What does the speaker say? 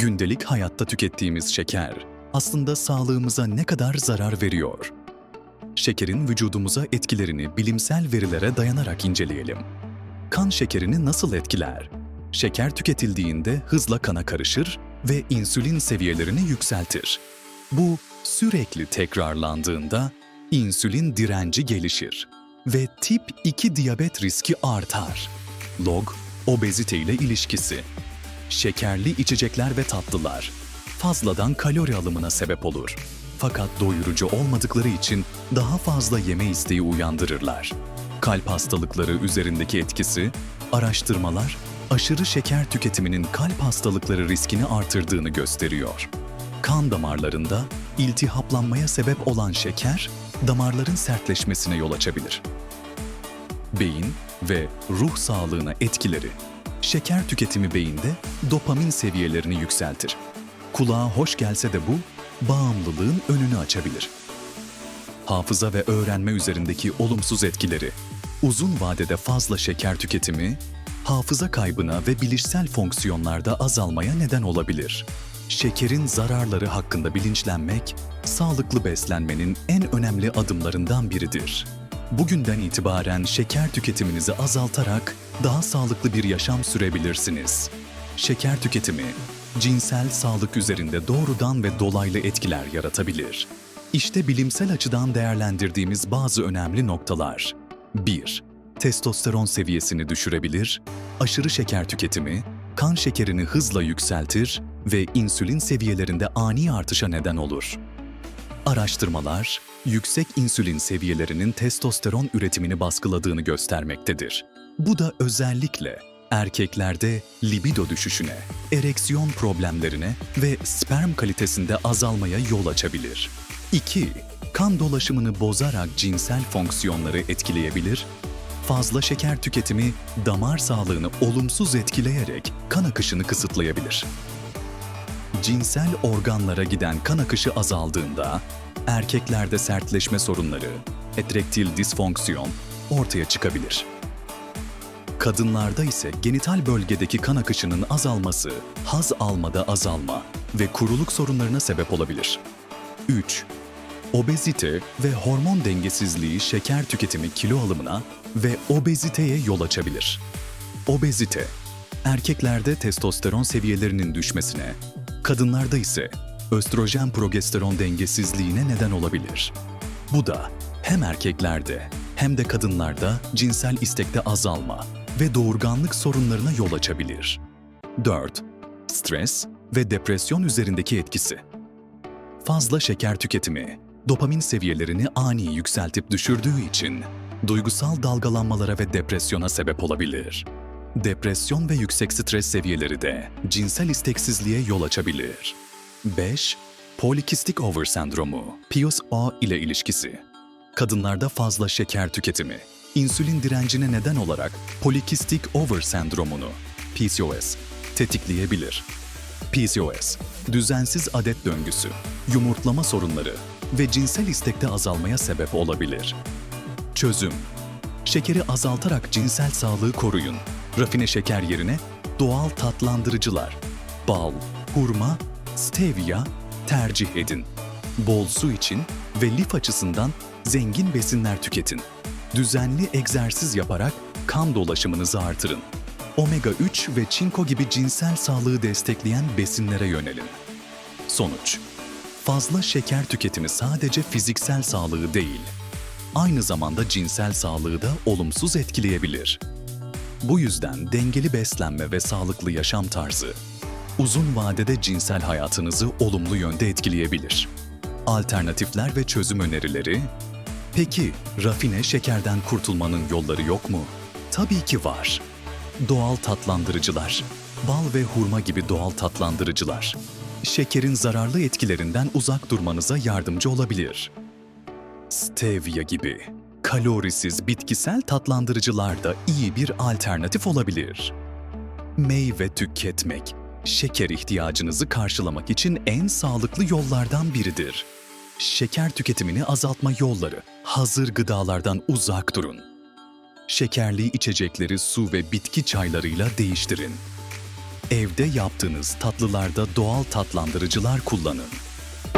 Gündelik hayatta tükettiğimiz şeker aslında sağlığımıza ne kadar zarar veriyor? Şekerin vücudumuza etkilerini bilimsel verilere dayanarak inceleyelim. Kan şekerini nasıl etkiler? Şeker tüketildiğinde hızla kana karışır ve insülin seviyelerini yükseltir. Bu sürekli tekrarlandığında insülin direnci gelişir ve tip 2 diyabet riski artar. Log, obezite ile ilişkisi. Şekerli içecekler ve tatlılar fazladan kalori alımına sebep olur. Fakat doyurucu olmadıkları için daha fazla yeme isteği uyandırırlar. Kalp hastalıkları üzerindeki etkisi, araştırmalar aşırı şeker tüketiminin kalp hastalıkları riskini artırdığını gösteriyor. Kan damarlarında iltihaplanmaya sebep olan şeker, damarların sertleşmesine yol açabilir. Beyin ve ruh sağlığına etkileri. Şeker tüketimi beyinde dopamin seviyelerini yükseltir. Kulağa hoş gelse de bu, bağımlılığın önünü açabilir. Hafıza ve öğrenme üzerindeki olumsuz etkileri. Uzun vadede fazla şeker tüketimi, hafıza kaybına ve bilişsel fonksiyonlarda azalmaya neden olabilir. Şekerin zararları hakkında bilinçlenmek, sağlıklı beslenmenin en önemli adımlarından biridir. Bugünden itibaren şeker tüketiminizi azaltarak daha sağlıklı bir yaşam sürebilirsiniz. Şeker tüketimi, cinsel sağlık üzerinde doğrudan ve dolaylı etkiler yaratabilir. İşte bilimsel açıdan değerlendirdiğimiz bazı önemli noktalar. 1. Testosteron seviyesini düşürebilir, aşırı şeker tüketimi, kan şekerini hızla yükseltir ve insülin seviyelerinde ani artışa neden olur. Araştırmalar, yüksek insülin seviyelerinin testosteron üretimini baskıladığını göstermektedir. Bu da özellikle erkeklerde libido düşüşüne, ereksiyon problemlerine ve sperm kalitesinde azalmaya yol açabilir. 2. Kan dolaşımını bozarak cinsel fonksiyonları etkileyebilir, fazla şeker tüketimi damar sağlığını olumsuz etkileyerek kan akışını kısıtlayabilir cinsel organlara giden kan akışı azaldığında erkeklerde sertleşme sorunları, etrektil disfonksiyon ortaya çıkabilir. Kadınlarda ise genital bölgedeki kan akışının azalması, haz almada azalma ve kuruluk sorunlarına sebep olabilir. 3. Obezite ve hormon dengesizliği şeker tüketimi kilo alımına ve obeziteye yol açabilir. Obezite, erkeklerde testosteron seviyelerinin düşmesine, kadınlarda ise östrojen progesteron dengesizliğine neden olabilir. Bu da hem erkeklerde hem de kadınlarda cinsel istekte azalma ve doğurganlık sorunlarına yol açabilir. 4. Stres ve depresyon üzerindeki etkisi. Fazla şeker tüketimi, dopamin seviyelerini ani yükseltip düşürdüğü için duygusal dalgalanmalara ve depresyona sebep olabilir. Depresyon ve yüksek stres seviyeleri de cinsel isteksizliğe yol açabilir. 5. Polikistik over sendromu, PCOS ile ilişkisi. Kadınlarda fazla şeker tüketimi, insülin direncine neden olarak polikistik over sendromunu, PCOS, tetikleyebilir. PCOS, düzensiz adet döngüsü, yumurtlama sorunları ve cinsel istekte azalmaya sebep olabilir. Çözüm Şekeri azaltarak cinsel sağlığı koruyun. Rafine şeker yerine doğal tatlandırıcılar, bal, hurma, stevia tercih edin. Bol su için ve lif açısından zengin besinler tüketin. Düzenli egzersiz yaparak kan dolaşımınızı artırın. Omega 3 ve çinko gibi cinsel sağlığı destekleyen besinlere yönelin. Sonuç Fazla şeker tüketimi sadece fiziksel sağlığı değil, aynı zamanda cinsel sağlığı da olumsuz etkileyebilir. Bu yüzden dengeli beslenme ve sağlıklı yaşam tarzı uzun vadede cinsel hayatınızı olumlu yönde etkileyebilir. Alternatifler ve çözüm önerileri Peki rafine şekerden kurtulmanın yolları yok mu? Tabii ki var. Doğal tatlandırıcılar, bal ve hurma gibi doğal tatlandırıcılar şekerin zararlı etkilerinden uzak durmanıza yardımcı olabilir. Stevia gibi kalorisiz bitkisel tatlandırıcılar da iyi bir alternatif olabilir. Meyve tüketmek, şeker ihtiyacınızı karşılamak için en sağlıklı yollardan biridir. Şeker tüketimini azaltma yolları, hazır gıdalardan uzak durun. Şekerli içecekleri su ve bitki çaylarıyla değiştirin. Evde yaptığınız tatlılarda doğal tatlandırıcılar kullanın.